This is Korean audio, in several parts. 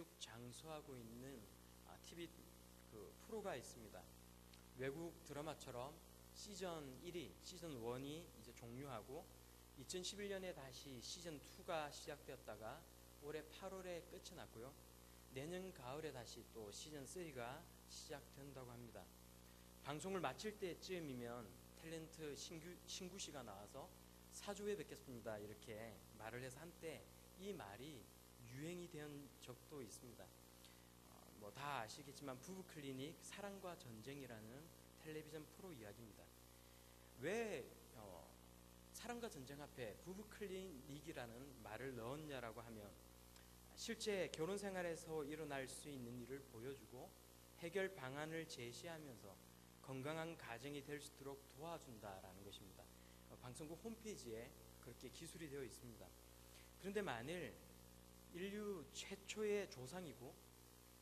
쭉 장수하고 있는 TV 그 프로가 있습니다. 외국 드라마처럼 시즌 1이 시즌 1이 이제 종료하고 2011년에 다시 시즌 2가 시작되었다가 올해 8월에 끝이 났고요. 내년 가을에 다시 또 시즌 3가 시작된다고 합니다. 방송을 마칠 때쯤이면 탤런트 신규, 신구 씨가 나와서 사주에 뵙겠습니다. 이렇게 말을 해서 한때 이 말이 유행이 된 적도 있습니다. 어, 뭐다 아시겠지만 부부 클리닉 사랑과 전쟁이라는 텔레비전 프로 이야기입니다. 왜 어, 사랑과 전쟁 앞에 부부 클리닉이라는 말을 넣었냐라고 하면 실제 결혼 생활에서 일어날 수 있는 일을 보여주고 해결 방안을 제시하면서 건강한 가정이 될 수 있도록 도와준다라는 것입니다. 어, 방송국 홈페이지에 그렇게 기술이 되어 있습니다. 그런데 만일 인류 최초의 조상이고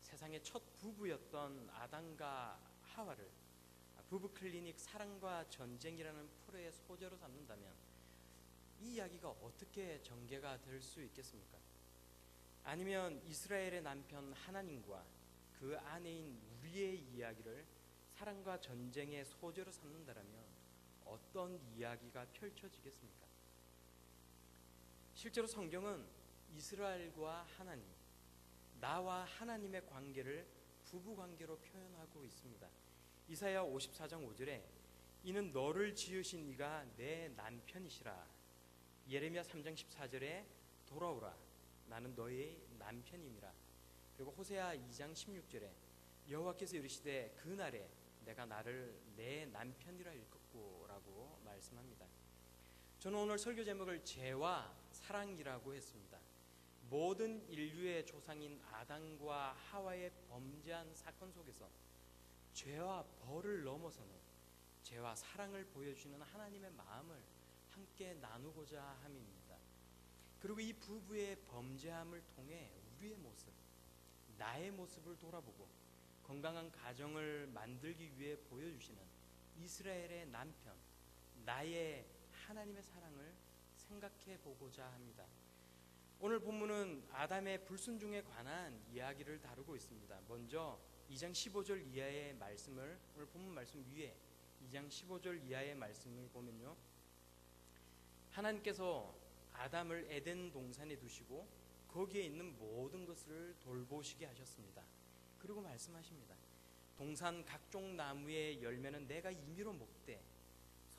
세상의 첫 부부였던 아담과 하와를 부부 클리닉 사랑과 전쟁이라는 프로의 소재로 삼는다면 이 이야기가 어떻게 전개가 될 수 있겠습니까? 아니면 이스라엘의 남편 하나님과 그 아내인 우리의 이야기를 사랑과 전쟁의 소재로 삼는다면 어떤 이야기가 펼쳐지겠습니까? 실제로 성경은 이스라엘과 하나님, 나와 하나님의 관계를 부부 관계로 표현하고 있습니다. 이사야 54장 5절에 이는 너를 지으신 이가 내 남편이시라. 예레미야 3장 14절에 돌아오라. 나는 너의 남편임이라. 그리고 호세아 2장 16절에 여호와께서 이르시되 그날에 내가 나를 내 남편이라 일컫고라고 말씀합니다. 저는 오늘 설교 제목을 죄와 사랑이라고 했습니다. 모든 인류의 조상인 아담과 하와의 범죄한 사건 속에서 죄와 벌을 넘어서는 죄와 사랑을 보여주는 하나님의 마음을 함께 나누고자 함입니다. 그리고 이 부부의 범죄함을 통해 우리의 모습, 나의 모습을 돌아보고 건강한 가정을 만들기 위해 보여주시는 이스라엘의 남편, 나의 하나님의 사랑을 생각해 보고자 합니다. 오늘 본문은 아담의 불순종에 관한 이야기를 다루고 있습니다. 먼저 2장 15절 이하의 말씀을 오늘 본문 말씀 위에 2장 15절 이하의 말씀을 보면요. 하나님께서 아담을 에덴 동산에 두시고 거기에 있는 모든 것을 돌보시게 하셨습니다. 그리고 말씀하십니다. 동산 각종 나무의 열매는 내가 임의로 먹되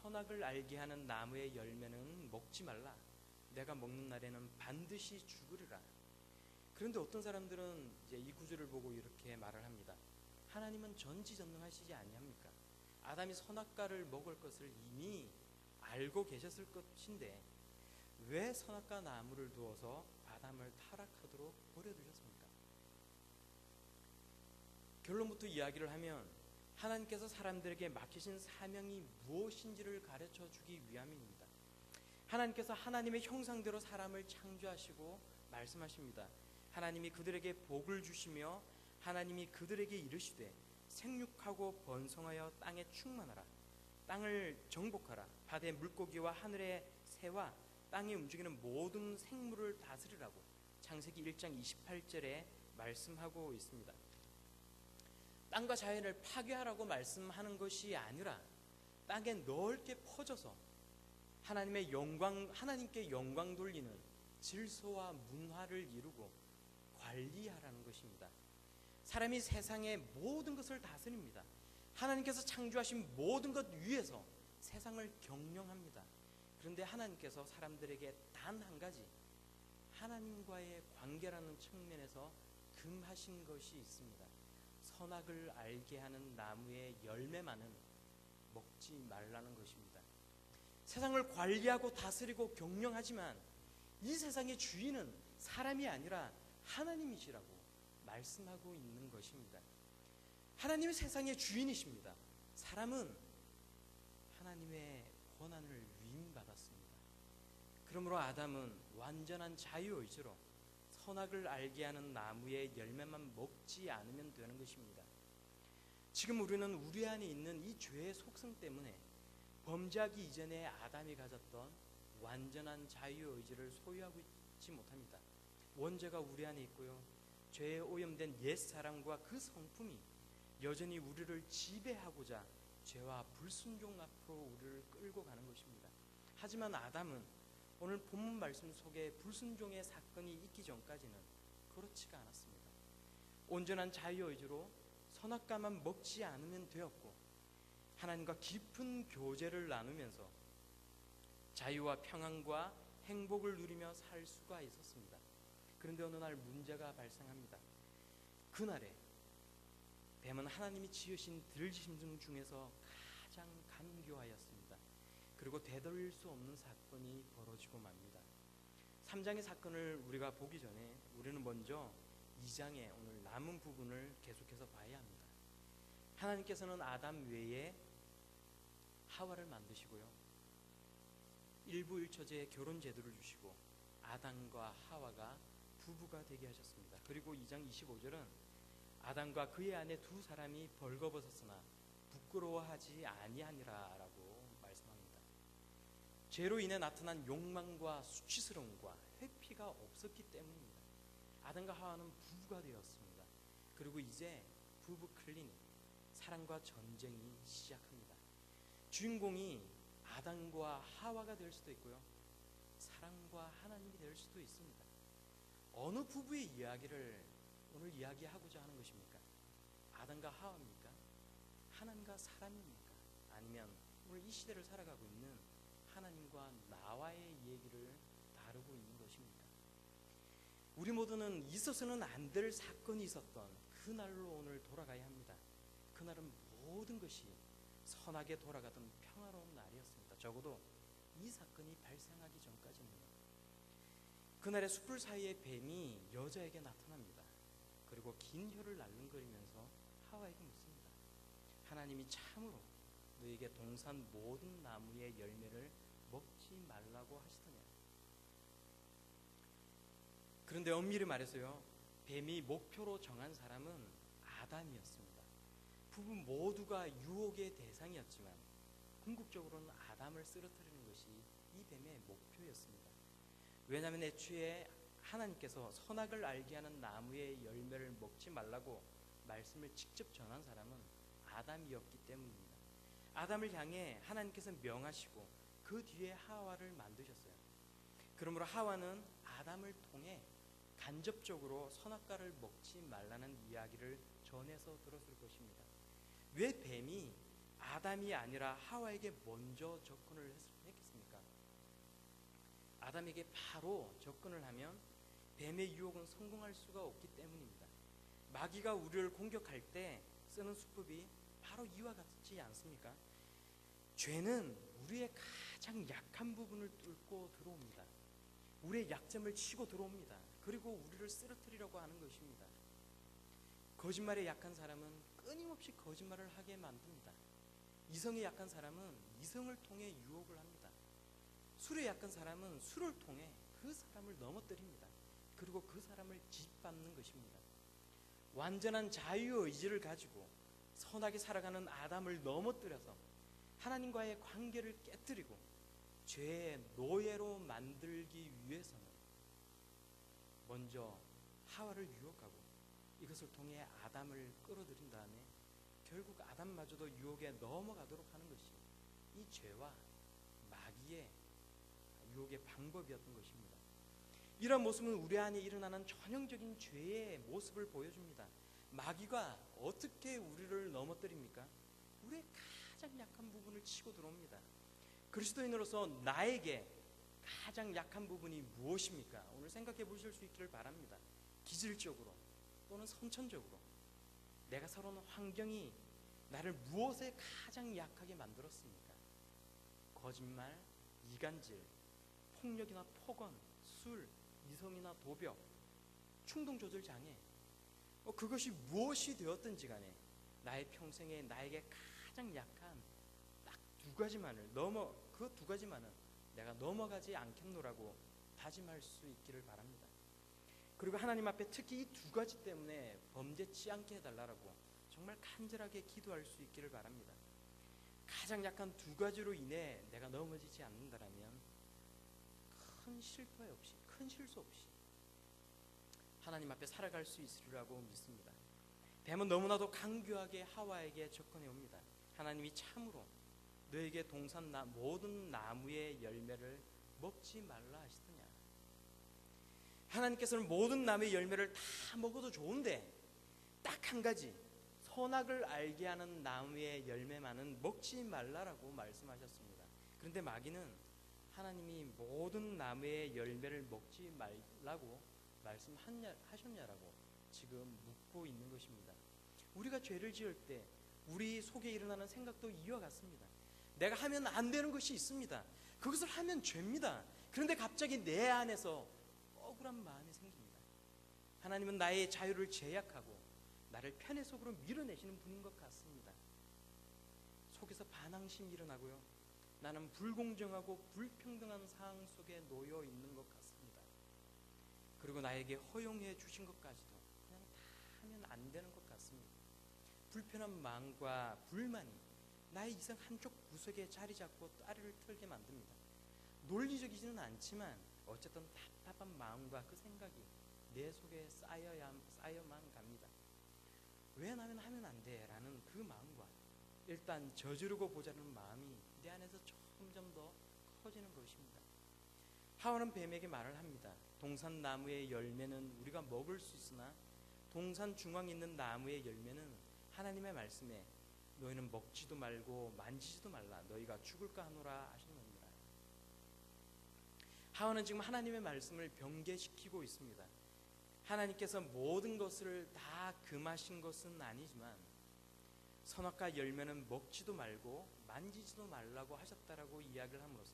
선악을 알게 하는 나무의 열매는 먹지 말라. 내가 먹는 날에는 반드시 죽으리라. 그런데 어떤 사람들은 이제 이 구절을 보고 이렇게 말을 합니다. 하나님은 전지전능하시지 아니합니까? 아담이 선악과를 먹을 것을 이미 알고 계셨을 것인데 왜 선악과 나무를 두어서 아담을 타락하도록 버려두셨습니까? 결론부터 이야기를 하면 하나님께서 사람들에게 맡기신 사명이 무엇인지를 가르쳐 주기 위함입니다. 하나님께서 하나님의 형상대로 사람을 창조하시고 말씀하십니다. 하나님이 그들에게 복을 주시며 하나님이 그들에게 이르시되 생육하고 번성하여 땅에 충만하라. 땅을 정복하라. 바다의 물고기와 하늘의 새와 땅에 움직이는 모든 생물을 다스리라고 창세기 1장 28절에 말씀하고 있습니다. 땅과 자연을 파괴하라고 말씀하는 것이 아니라 땅에 넓게 퍼져서 하나님의 영광, 하나님께 영광 돌리는 질서와 문화를 이루고 관리하라는 것입니다. 사람이 세상의 모든 것을 다스립니다. 하나님께서 창조하신 모든 것 위에서 세상을 경영합니다. 그런데 하나님께서 사람들에게 단 한 가지 하나님과의 관계라는 측면에서 금하신 것이 있습니다. 선악을 알게 하는 나무의 열매만은 먹지 말라는 것입니다. 세상을 관리하고 다스리고 경영하지만 이 세상의 주인은 사람이 아니라 하나님이시라고 말씀하고 있는 것입니다. 하나님이 세상의 주인이십니다. 사람은 하나님의 권한을 위임받았습니다. 그러므로 아담은 완전한 자유의지로 선악을 알게 하는 나무의 열매만 먹지 않으면 되는 것입니다. 지금 우리는 우리 안에 있는 이 죄의 속성 때문에 범죄하기 이전에 아담이 가졌던 완전한 자유 의지를 소유하고 있지 못합니다. 원죄가 우리 안에 있고요. 죄에 오염된 옛 사랑과 그 성품이 여전히 우리를 지배하고자 죄와 불순종 앞으로 우리를 끌고 가는 것입니다. 하지만 아담은 오늘 본문 말씀 속에 불순종의 사건이 있기 전까지는 그렇지가 않았습니다. 온전한 자유 의지로 선악과만 먹지 않으면 되었고 하나님과 깊은 교제를 나누면서 자유와 평안과 행복을 누리며 살 수가 있었습니다. 그런데 어느 날 문제가 발생합니다. 그날에 뱀은 하나님이 지으신 들짐승 중에서 가장 간교하였습니다. 그리고 되돌릴 수 없는 사건이 벌어지고 맙니다. 3장의 사건을 우리가 보기 전에 우리는 먼저 2장의 오늘 남은 부분을 계속해서 봐야 합니다. 하나님께서는 아담 외에 하와를 만드시고요. 일부 일처제의 결혼 제도를 주시고 아담과 하와가 부부가 되게 하셨습니다. 그리고 2장 25절은 아담과 그의 아내 두 사람이 벌거벗었으나 부끄러워하지 아니하니라라고 말씀합니다. 죄로 인해 나타난 욕망과 수치스러움과 회피가 없었기 때문입니다. 아담과 하와는 부부가 되었습니다. 그리고 이제 부부 클리닉, 사랑과 전쟁이 시작합니다. 주인공이 아담과 하와가 될 수도 있고요. 사랑과 하나님이 될 수도 있습니다. 어느 부부의 이야기를 오늘 이야기하고자 하는 것입니까? 아담과 하와입니까? 하나님과 사람입니까? 아니면 오늘 이 시대를 살아가고 있는 하나님과 나와의 얘기를 다루고 있는 것입니까? 우리 모두는 있어서는 안 될 사건이 있었던 그날로 오늘 돌아가야 합니다. 그날은 모든 것이 선하게 돌아가던 평화로운 날이었습니다. 적어도 이 사건이 발생하기 전까지는요. 그날의 숯불 사이에 뱀이 여자에게 나타납니다. 그리고 긴 혀를 날름거리면서 하와에게 묻습니다. 하나님이 참으로 너에게 동산 모든 나무의 열매를 먹지 말라고 하시더냐. 그런데 엄밀히 말해서요. 뱀이 목표로 정한 사람은 아담이었습니다. 부부 모두가 유혹의 대상이었지만 궁극적으로는 아담을 쓰러뜨리는 것이 이 뱀의 목표였습니다. 왜냐하면 애초에 하나님께서 선악을 알게 하는 나무의 열매를 먹지 말라고 말씀을 직접 전한 사람은 아담이었기 때문입니다. 아담을 향해 하나님께서 명하시고 그 뒤에 하와를 만드셨어요. 그러므로 하와는 아담을 통해 간접적으로 선악과를 먹지 말라는 이야기를 전해서 들었을 것입니다. 왜 뱀이 아담이 아니라 하와에게 먼저 접근을 했겠습니까? 아담에게 바로 접근을 하면 뱀의 유혹은 성공할 수가 없기 때문입니다. 마귀가 우리를 공격할 때 쓰는 수법이 바로 이와 같지 않습니까? 죄는 우리의 가장 약한 부분을 뚫고 들어옵니다. 우리의 약점을 치고 들어옵니다. 그리고 우리를 쓰러뜨리려고 하는 것입니다. 거짓말에 약한 사람은 끊임없이 거짓말을 하게 만듭니다. 이성에 약한 사람은 이성을 통해 유혹을 합니다. 술에 약한 사람은 술을 통해 그 사람을 넘어뜨립니다. 그리고 그 사람을 짓밟는 것입니다. 완전한 자유의지를 가지고 선하게 살아가는 아담을 넘어뜨려서 하나님과의 관계를 깨뜨리고 죄의 노예로 만들기 위해서는 먼저 하와를 유혹하고 이것을 통해 아담을 끌어들인 다음에 결국 아담마저도 유혹에 넘어가도록 하는 것이 이 죄와 마귀의 유혹의 방법이었던 것입니다. 이런 모습은 우리 안에 일어나는 전형적인 죄의 모습을 보여줍니다. 마귀가 어떻게 우리를 넘어뜨립니까? 우리의 가장 약한 부분을 치고 들어옵니다. 그리스도인으로서 나에게 가장 약한 부분이 무엇입니까? 오늘 생각해 보실 수 있기를 바랍니다. 기질적으로 또는 선천적으로 내가 살아온 환경이 나를 무엇에 가장 약하게 만들었습니까? 거짓말, 이간질, 폭력이나 폭언, 술, 이성이나 도벽, 충동 조절 장애. 어, 그것이 무엇이 되었든지 간에 나의 평생에 나에게 가장 약한 딱 두 가지만을 넘어 그 두 가지만은 내가 넘어가지 않겠노라고 다짐할 수 있기를 바랍니다. 그리고 하나님 앞에 특히 이 두 가지 때문에 범죄치 않게 해달라고 정말 간절하게 기도할 수 있기를 바랍니다. 가장 약한 두 가지로 인해 내가 넘어지지 않는다라면 큰 실패 없이, 큰 실수 없이 하나님 앞에 살아갈 수 있으리라고 믿습니다. 뱀은 너무나도 강교하게 하와에게 접근해 옵니다. 하나님이 참으로 너에게 동산 나, 모든 나무의 열매를 먹지 말라 하시더냐. 하나님께서는 모든 나무의 열매를 다 먹어도 좋은데 딱 한 가지 선악을 알게 하는 나무의 열매만은 먹지 말라라고 말씀하셨습니다. 그런데 마귀는 하나님이 모든 나무의 열매를 먹지 말라고 말씀하셨냐라고 지금 묻고 있는 것입니다. 우리가 죄를 지을 때 우리 속에 일어나는 생각도 이와 같습니다. 내가 하면 안 되는 것이 있습니다. 그것을 하면 죄입니다. 그런데 갑자기 내 안에서 억울한 마음이 생깁니다. 하나님은 나의 자유를 제약하고 나를 편의 속으로 밀어내시는 분인 것 같습니다. 속에서 반항심이 일어나고요. 나는 불공정하고 불평등한 상황 속에 놓여 있는 것 같습니다. 그리고 나에게 허용해 주신 것까지도 그냥 다 하면 안 되는 것 같습니다. 불편한 마음과 불만이 나의 이상 한쪽 구석에 자리 잡고 따리를 틀게 만듭니다. 논리적이지는 않지만 어쨌든 답답한 마음과 그 생각이 내 속에 쌓여야 쌓여만 갑니다. 왜 나는 하면 안 돼? 라는 그 마음과 일단 저지르고 보자는 마음이 내 안에서 점점 더 커지는 것입니다. 하와는 뱀에게 말을 합니다. 동산 나무의 열매는 우리가 먹을 수 있으나 동산 중앙에 있는 나무의 열매는 하나님의 말씀에 너희는 먹지도 말고 만지지도 말라 너희가 죽을까 하노라 하셨 하와는 지금 하나님의 말씀을 변개시키고 있습니다. 하나님께서 모든 것을 다 금하신 것은 아니지만 선악과 열매는 먹지도 말고 만지지도 말라고 하셨다라고 이야기를 함으로써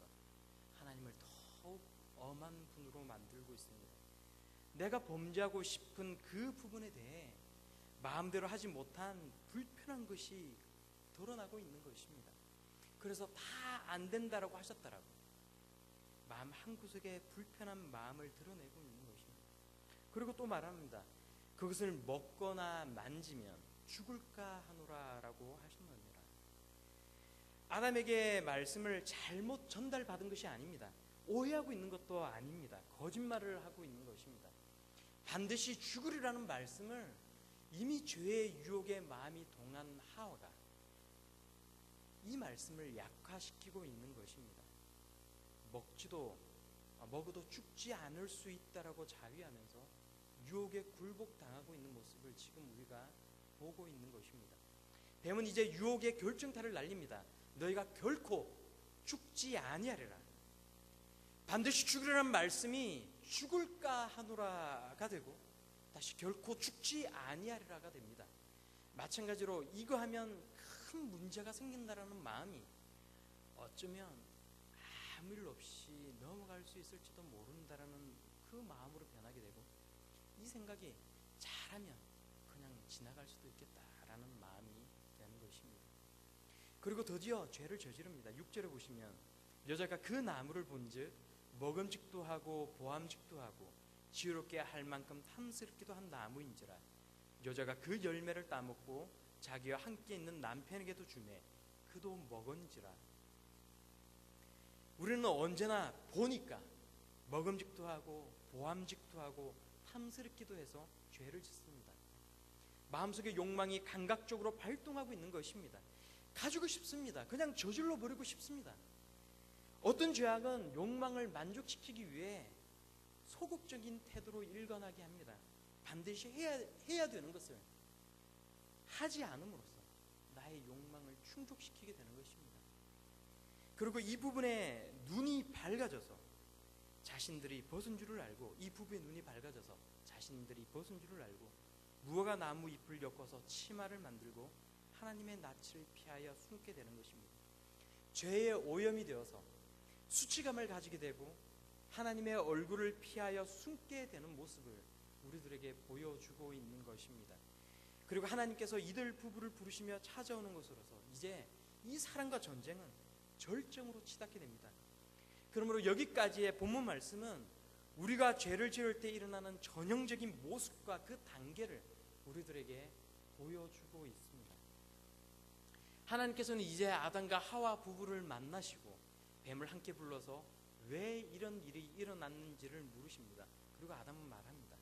하나님을 더욱 엄한 분으로 만들고 있습니다. 내가 범죄하고 싶은 그 부분에 대해 마음대로 하지 못한 불편한 것이 드러나고 있는 것입니다. 그래서 다 안 된다라고 하셨다라고 마음 한 구석에 불편한 마음을 드러내고 있는 것입니다. 그리고 또 말합니다. 그것을 먹거나 만지면 죽을까 하노라라고 하셨느니라. 아담에게 말씀을 잘못 전달받은 것이 아닙니다. 오해하고 있는 것도 아닙니다. 거짓말을 하고 있는 것입니다. 반드시 죽으리라는 말씀을 이미 죄의 유혹에 마음이 동한 하와가 이 말씀을 약화시키고 있는 것입니다. 먹지도 아, 먹어도 죽지 않을 수 있다라고 자위하면서 유혹에 굴복당하고 있는 모습을 지금 우리가 보고 있는 것입니다. 뱀은 이제 유혹의 결정타를 날립니다. 너희가 결코 죽지 아니하리라. 반드시 죽으리라는 말씀이 죽을까 하노라가 되고 다시 결코 죽지 아니하리라가 됩니다. 마찬가지로 이거 하면 큰 문제가 생긴다라는 마음이 어쩌면 아무 일 없이 넘어갈 수 있을지도 모른다라는 그 마음으로 변하게 되고 이 생각이 잘하면 그냥 지나갈 수도 있겠다라는 마음이 되는 것입니다. 그리고 드디어 죄를 저지릅니다. 6절에 보시면 여자가 그 나무를 본즉 먹음직도 하고 보암직도 하고 지혜롭게 할 만큼 탐스럽기도 한 나무인지라 여자가 그 열매를 따먹고 자기와 함께 있는 남편에게도 주매 그도 먹은지라 우리는 언제나 보니까 먹음직도 하고 보암직도 하고 탐스럽기도 해서 죄를 짓습니다. 마음속의 욕망이 감각적으로 발동하고 있는 것입니다. 가지고 싶습니다. 그냥 저질러 버리고 싶습니다. 어떤 죄악은 욕망을 만족시키기 위해 소극적인 태도로 일관하게 합니다. 반드시 해야, 해야 되는 것을 하지 않음으로써 나의 욕망을 충족시키게 되는 것입니다. 그리고 이 부분에 눈이 밝아져서 자신들이 벗은 줄을 알고 이 부부의 눈이 밝아져서 자신들이 벗은 줄을 알고 무화과 나무 잎을 엮어서 치마를 만들고 하나님의 낯을 피하여 숨게 되는 것입니다. 죄의 오염이 되어서 수치감을 가지게 되고 하나님의 얼굴을 피하여 숨게 되는 모습을 우리들에게 보여주고 있는 것입니다. 그리고 하나님께서 이들 부부를 부르시며 찾아오는 것으로서 이제 이 사랑과 전쟁은 절정으로 치닫게 됩니다. 그러므로 여기까지의 본문 말씀은 우리가 죄를 지을 때 일어나는 전형적인 모습과 그 단계를 우리들에게 보여주고 있습니다. 하나님께서는 이제 아담과 하와 부부를 만나시고 뱀을 함께 불러서 왜 이런 일이 일어났는지를 물으십니다. 그리고 아담은 말합니다.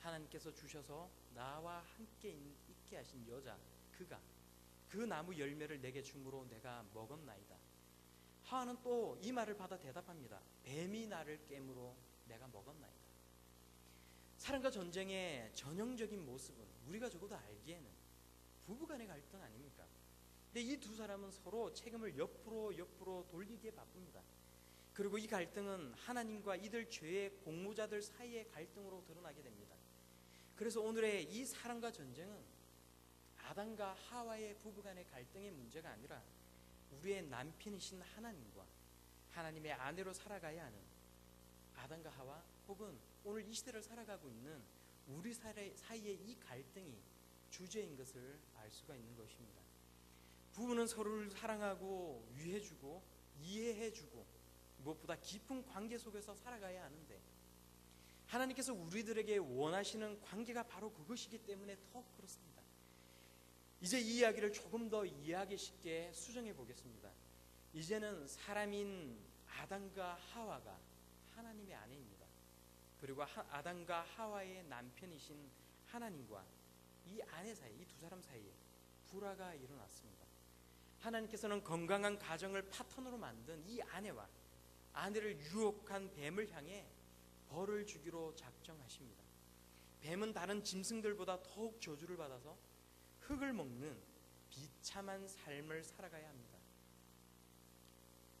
하나님께서 주셔서 나와 함께 있- 있게 하신 여자 그가 그 나무 열매를 내게 주므로 내가 먹었나이다. 하와는 또 이 말을 받아 대답합니다. 뱀이 나를 깨므로 내가 먹었나이다. 사랑과 전쟁의 전형적인 모습은 우리가 적어도 알기에는 부부간의 갈등 아닙니까? 근데 이 두 사람은 서로 책임을 옆으로 옆으로 돌리기에 바쁩니다. 그리고 이 갈등은 하나님과 이들 죄의 공모자들 사이의 갈등으로 드러나게 됩니다. 그래서 오늘의 이 사랑과 전쟁은 아담과 하와의 부부간의 갈등의 문제가 아니라 우리의 남편이신 하나님과 하나님의 아내로 살아가야 하는 아담과 하와 혹은 오늘 이 시대를 살아가고 있는 우리 사이- 사이의 이 갈등이 주제인 것을 알 수가 있는 것입니다. 부부는 서로를 사랑하고 위해주고 이해해주고 무엇보다 깊은 관계 속에서 살아가야 하는데 하나님께서 우리들에게 원하시는 관계가 바로 그것이기 때문에 더 그렇습니다. 이제 이 이야기를 조금 더 이해하기 쉽게 수정해 보겠습니다. 이제는 사람인 아담과 하와가 하나님의 아내입니다. 그리고 하- 아담과 하와의 남편이신 하나님과 이 아내 사이, 이 두 사람 사이에 불화가 일어났습니다. 하나님께서는 건강한 가정을 파트너로 만든 이 아내와 아내를 유혹한 뱀을 향해 벌을 주기로 작정하십니다. 뱀은 다른 짐승들보다 더욱 저주를 받아서 흙을 먹는 비참한 삶을 살아가야 합니다.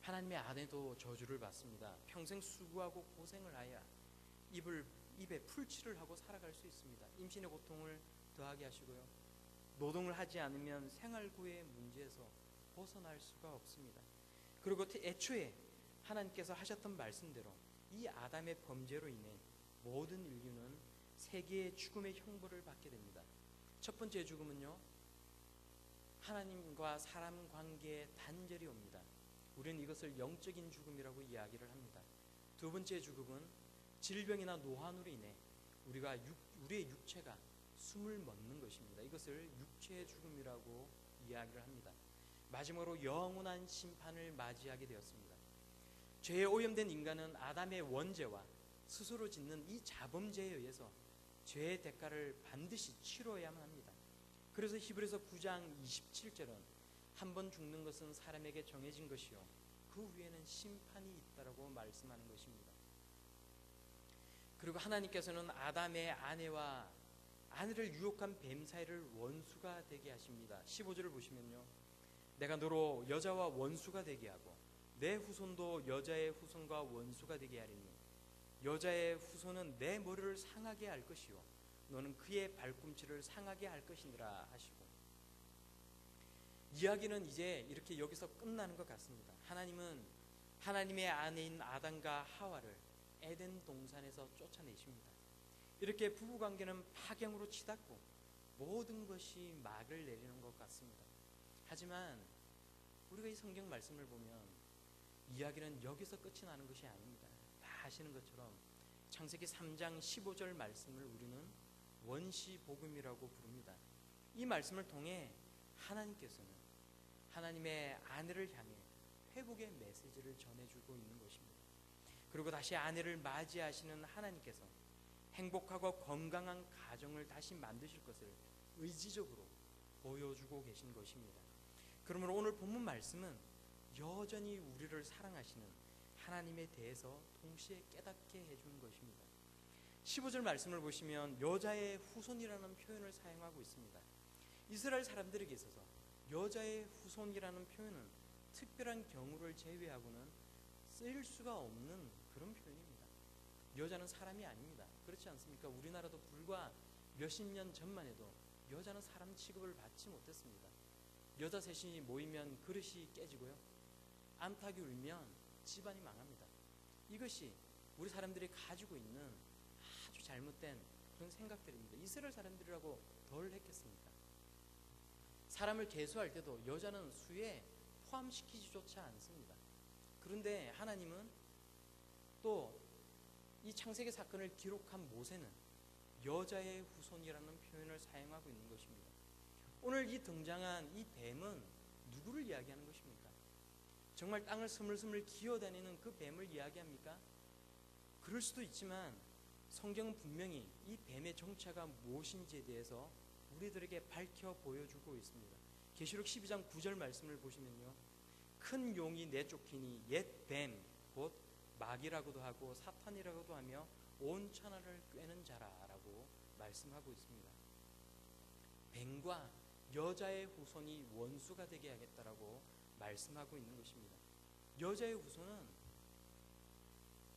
하나님의 아내도 저주를 받습니다. 평생 수고하고 고생을 하여 입을 입에 풀칠을 하고 살아갈 수 있습니다. 임신의 고통을 더하게 하시고요. 노동을 하지 않으면 생활고의 문제에서 벗어날 수가 없습니다. 그리고 애초에 하나님께서 하셨던 말씀대로 이 아담의 범죄로 인해 모든 인류는 세계의 죽음의 형벌을 받게 됩니다. 첫 번째 죽음은요. 하나님과 사람 관계의 단절이 옵니다. 우리는 이것을 영적인 죽음이라고 이야기를 합니다. 두 번째 죽음은 질병이나 노환으로 인해 우리가 육, 우리의 육체가 숨을 멎는 것입니다. 이것을 육체의 죽음이라고 이야기를 합니다. 마지막으로 영원한 심판을 맞이하게 되었습니다. 죄에 오염된 인간은 아담의 원죄와 스스로 짓는 이 자범죄에 의해서 죄의 대가를 반드시 치러야만 합니다. 그래서 히브리서 9장 27절은 한 번 죽는 것은 사람에게 정해진 것이요 그 후에는 심판이 있다라고 말씀하는 것입니다. 그리고 하나님께서는 아담의 아내와 아내를 유혹한 뱀 사이를 원수가 되게 하십니다. 15절을 보시면요. 내가 너로 여자와 원수가 되게 하고 내 후손도 여자의 후손과 원수가 되게 하리니 여자의 후손은 내 머리를 상하게 할 것이요 너는 그의 발꿈치를 상하게 할 것이니라 하시고 이야기는 이제 이렇게 여기서 끝나는 것 같습니다. 하나님은 하나님의 아내인 아담과 하와를 에덴 동산에서 쫓아내십니다. 이렇게 부부 관계는 파경으로 치닫고 모든 것이 막을 내리는 것 같습니다. 하지만 우리가 이 성경 말씀을 보면 이야기는 여기서 끝이 나는 것이 아닙니다. 다 아시는 것처럼 창세기 3장 15절 말씀을 우리는 원시 복음이라고 부릅니다. 이 말씀을 통해 하나님께서는 하나님의 아내를 향해 회복의 메시지를 전해주고 있는 것입니다. 그리고 다시 아내를 맞이하시는 하나님께서 행복하고 건강한 가정을 다시 만드실 것을 의지적으로 보여주고 계신 것입니다. 그러므로 오늘 본문 말씀은 여전히 우리를 사랑하시는 하나님에 대해서 동시에 깨닫게 해주는 것입니다. 15절 말씀을 보시면 여자의 후손이라는 표현을 사용하고 있습니다. 이스라엘 사람들에게 있어서 여자의 후손이라는 표현은 특별한 경우를 제외하고는 쓰일 수가 없는 그런 표현입니다. 여자는 사람이 아닙니다. 그렇지 않습니까? 우리나라도 불과 몇십 년 전만 해도 여자는 사람 취급을 받지 못했습니다. 여자 셋이 모이면 그릇이 깨지고요. 암탉이 울면 집안이 망합니다. 이것이 우리 사람들이 가지고 있는 아주 잘못된 그런 생각들입니다. 이스라엘 사람들이라고 덜 했겠습니까? 사람을 계수할 때도 여자는 수에 포함시키지조차 않습니다. 그런데 하나님은 또 이 창세기 사건을 기록한 모세는 여자의 후손이라는 표현을 사용하고 있는 것입니다. 오늘 이 등장한 이 뱀은 누구를 이야기하는 것입니까? 정말 땅을 스물스물 기어다니는 그 뱀을 이야기합니까? 그럴 수도 있지만 성경은 분명히 이 뱀의 정체가 무엇인지에 대해서 우리들에게 밝혀 보여주고 있습니다. 계시록 12장 9절 말씀을 보시면요. 큰 용이 내쫓기니 옛 뱀 곧 마귀라고도 하고 사탄이라고도 하며 온 천하를 꿰는 자라라고 말씀하고 있습니다. 뱀과 여자의 후손이 원수가 되게 하겠다라고 말씀하고 있는 것입니다. 여자의 후손은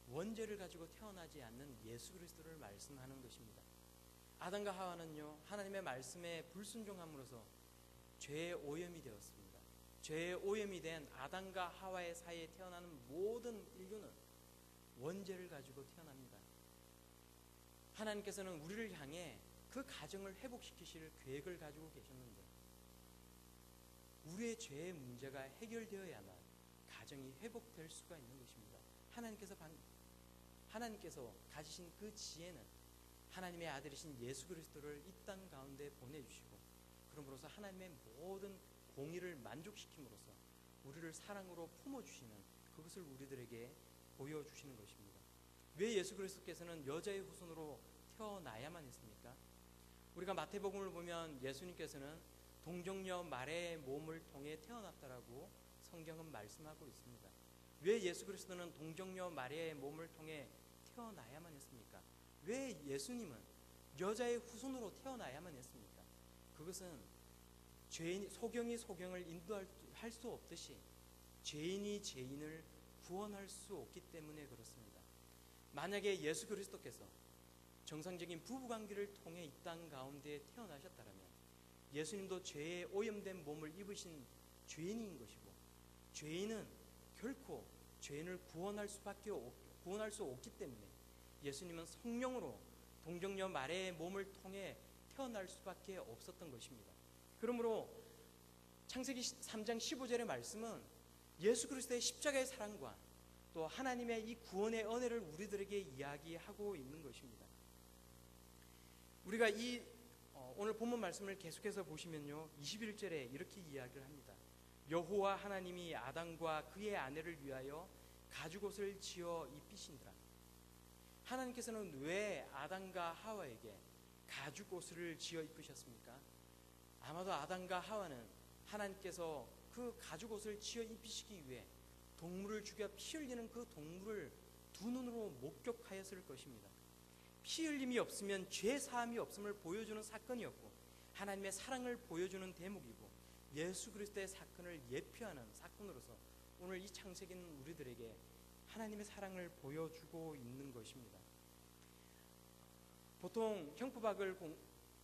원죄를 가지고 태어나지 않는 예수 그리스도를 말씀하는 것입니다. 아담과 하와는요 하나님의 말씀에 불순종함으로써 죄의 오염이 되었습니다. 죄의 오염이 된 아담과 하와의 사이에 태어나는 모든 인류는 원죄를 가지고 태어납니다. 하나님께서는 우리를 향해 그 가정을 회복시키실 계획을 가지고 계셨는데 우리의 죄의 문제가 해결되어야만 가정이 회복될 수가 있는 것입니다. 하나님께서 방, 하나님께서 가지신 그 지혜는 하나님의 아들이신 예수 그리스도를 이 땅 가운데 보내주시고 그러므로서 하나님의 모든 공의를 만족시킴으로써 우리를 사랑으로 품어주시는 그것을 우리들에게 보여주시는 것입니다. 왜 예수 그리스도께서는 여자의 후손으로 태어나야만 했습니까? 우리가 마태복음을 보면 예수님께서는 동정녀 마레의 몸을 통해 태어났다라고 성경은 말씀하고 있습니다. 왜 예수 그리스도는 동정녀 마리아의 몸을 통해 태어나야만 했습니까? 왜 예수님은 여자의 후손으로 태어나야만 했습니까? 그것은 죄인 소경이 소경을 인도할 수 없듯이 죄인이 죄인을 구원할 수 없기 때문에 그렇습니다. 만약에 예수 그리스도께서 정상적인 부부 관계를 통해 이 땅 가운데 태어나셨다면 예수님도 죄에 오염된 몸을 입으신 죄인인 것이고 죄인은 결코 죄인을 구원할 수밖에 없, 구원할 수 없기 때문에 예수님은 성령으로 동정녀 마리아의 몸을 통해 태어날 수밖에 없었던 것입니다. 그러므로 창세기 3장 15절의 말씀은 예수 그리스도의 십자가의 사랑과 또 하나님의 이 구원의 은혜를 우리들에게 이야기하고 있는 것입니다. 우리가 이 어, 오늘 본문 말씀을 계속해서 보시면요. 21절에 이렇게 이야기를 합니다. 여호와 하나님이 아담과 그의 아내를 위하여 가죽옷을 지어 입히신다. 하나님께서는 왜 아담과 하와에게 가죽옷을 지어 입히셨습니까? 아마도 아담과 하와는 하나님께서 그 가죽옷을 지어 입히시기 위해 동물을 죽여 피 흘리는 그 동물을 두 눈으로 목격하였을 것입니다. 피 흘림이 없으면 죄 사함이 없음을 보여주는 사건이었고 하나님의 사랑을 보여주는 대목이고 예수 그리스도의 사건을 예표하는 사건으로서 오늘 이 창세기는 우리들에게 하나님의 사랑을 보여주고 있는 것입니다. 보통 형법학을 공,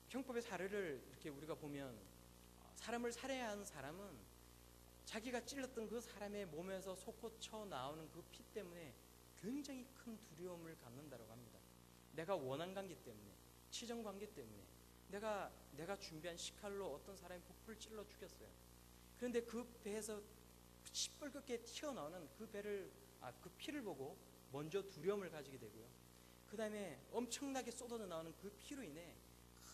형법의 사례를 이렇게 우리가 보면 사람을 살해한 사람은 자기가 찔렀던 그 사람의 몸에서 솟구쳐 나오는 그 피 때문에 굉장히 큰 두려움을 갖는다고 합니다. 내가 원한 관계 때문에, 치정 관계 때문에, 내가 내가 준비한 식칼로 어떤 사람이 부풀 찔러 죽였어요. 그런데 그 배에서 시뻘겋게 튀어나오는 그 배를 아, 그 피를 보고 먼저 두려움을 가지게 되고요. 그 다음에 엄청나게 쏟아져 나오는 그 피로 인해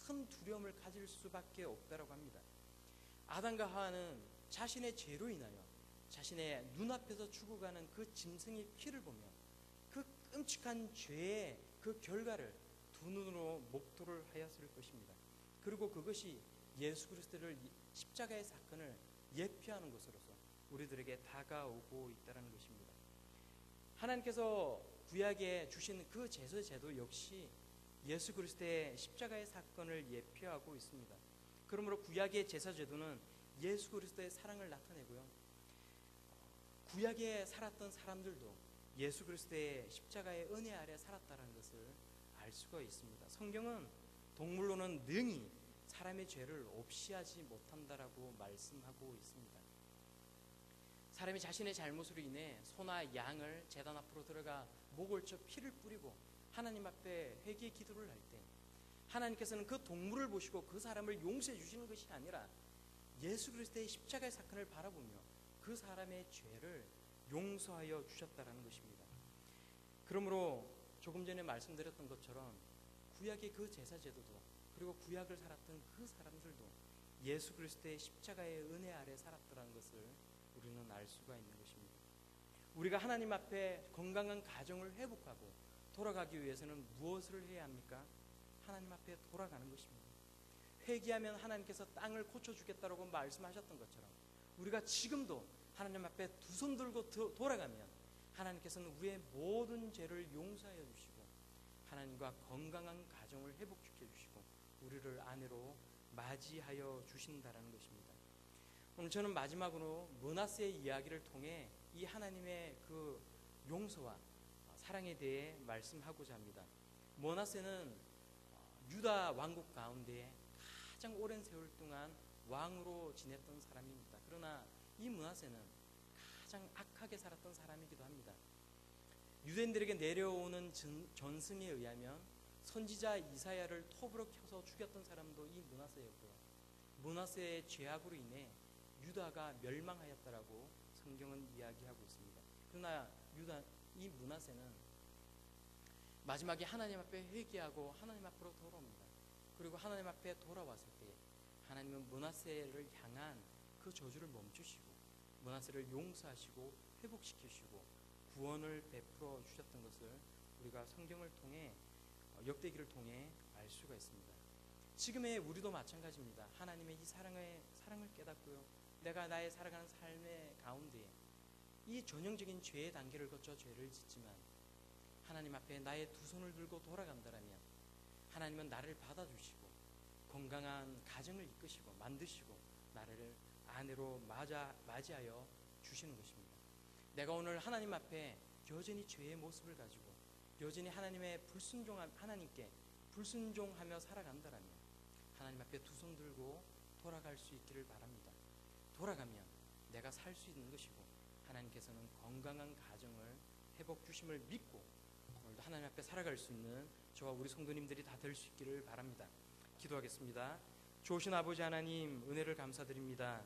큰 두려움을 가질 수밖에 없다라고 합니다. 아담과 하와는 자신의 죄로 인하여 자신의 눈앞에서 죽어가는 그 짐승의 피를 보며 그 끔찍한 죄의 그 결과를 두 눈으로 목도를 하였을 것입니다. 그리고 그것이 예수 그리스도를 십자가의 사건을 예표하는 것으로서 우리들에게 다가오고 있다는 것입니다. 하나님께서 구약에 주신 그 제사 제도 역시 예수 그리스도의 십자가의 사건을 예표하고 있습니다. 그러므로 구약의 제사 제도는 예수 그리스도의 사랑을 나타내고요. 구약에 살았던 사람들도 예수 그리스도의 십자가의 은혜 아래 살았다는 것을 알 수가 있습니다. 성경은 동물로는 능히 사람의 죄를 없이 하지 못한다라고 말씀하고 있습니다. 사람이 자신의 잘못으로 인해 소나 양을 제단 앞으로 들어가 목을 쳐 피를 뿌리고 하나님 앞에 회개 기도를 할 때 하나님께서는 그 동물을 보시고 그 사람을 용서해 주시는 것이 아니라 예수 그리스도의 십자가의 사건을 바라보며 그 사람의 죄를 용서하여 주셨다라는 것입니다. 그러므로 조금 전에 말씀드렸던 것처럼 구약의 그 제사 제도도 그리고 구약을 살았던 그 사람들도 예수 그리스도의 십자가의 은혜 아래 살았더라는 것을 우리는 알 수가 있는 것입니다. 우리가 하나님 앞에 건강한 가정을 회복하고 돌아가기 위해서는 무엇을 해야 합니까? 하나님 앞에 돌아가는 것입니다. 회개하면 하나님께서 땅을 고쳐주겠다라고 말씀하셨던 것처럼 우리가 지금도 하나님 앞에 두 손 들고 도- 돌아가면 하나님께서는 우리의 모든 죄를 용서하여 주시고 하나님과 건강한 가정을 회복시켜 주시고 우리를 아내로 맞이하여 주신다라는 것입니다. 오늘 저는 마지막으로 문하세의 이야기를 통해 이 하나님의 그 용서와 사랑에 대해 말씀하고자 합니다. 문하세는 유다 왕국 가운데 가장 오랜 세월 동안 왕으로 지냈던 사람입니다. 그러나 이 문하세는 가장 악하게 살았던 사람이기도 합니다. 유대인들에게 내려오는 전, 전승에 의하면 선지자 이사야를 톱으로 켜서 죽였던 사람도 이 문하세였고요. 문하세의 죄악으로 인해 유다가 멸망하였다라고 성경은 이야기하고 있습니다. 그러나 유다 이 문하세는 마지막에 하나님 앞에 회개하고 하나님 앞으로 돌아옵니다. 그리고 하나님 앞에 돌아왔을 때 하나님은 문하세를 향한 그 저주를 멈추시고 문하세를 용서하시고 회복시키시고 구원을 베풀어 주셨던 것을 우리가 성경을 통해 어, 역대기를 통해 알 수가 있습니다. 지금의 우리도 마찬가지입니다. 하나님의 이 사랑의 사랑을 깨닫고요. 내가 나의 살아가는 삶의 가운데 이 전형적인 죄의 단계를 거쳐 죄를 짓지만 하나님 앞에 나의 두 손을 들고 돌아간다라면 하나님은 나를 받아주시고 건강한 가정을 이끄시고 만드시고 나를 아내로 맞아, 맞이하여 주시는 것입니다. 내가 오늘 하나님 앞에 여전히 죄의 모습을 가지고 여전히 하나님의 불순종한 하나님께 불순종하며 살아간다라면 하나님 앞에 두 손 들고 돌아갈 수 있기를 바랍니다. 돌아가면 내가 살 수 있는 것이고 하나님께서는 건강한 가정을 회복 주심을 믿고 오늘도 하나님 앞에 살아갈 수 있는 저와 우리 성도님들이 다 될 수 있기를 바랍니다. 기도하겠습니다. 좋으신 아버지 하나님 은혜를 감사드립니다.